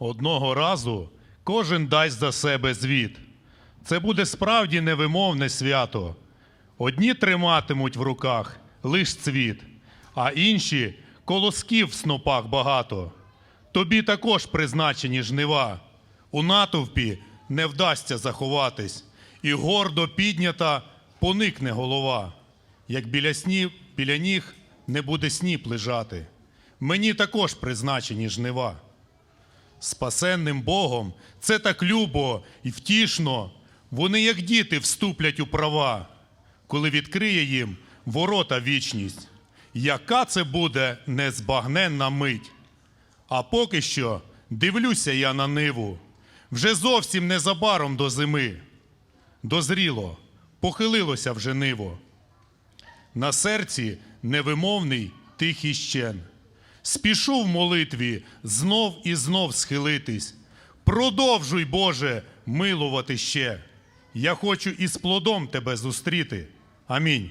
Одного разу кожен дасть за себе звіт. Це буде справді невимовне свято. Одні триматимуть в руках лиш цвіт, а інші колосків в снопах багато. Тобі також призначені жнива. У натовпі не вдасться заховатись, і гордо піднята поникне голова, як біля снів, біля ніг не буде сніп лежати. Мені також призначені жнива. Спасенним Богом це так любо і втішно. Вони, як діти, вступлять у права, коли відкриє їм ворота вічність. Яка це буде незбагненна мить? А поки що дивлюся я на ниву. Вже зовсім незабаром до зими. Дозріло, похилилося вже ниво. На серці невимовний тихий щен. Спішу в молитві знов і знов схилитись. Продовжуй, Боже, милувати ще. Я хочу із плодом тебе зустріти. Амінь.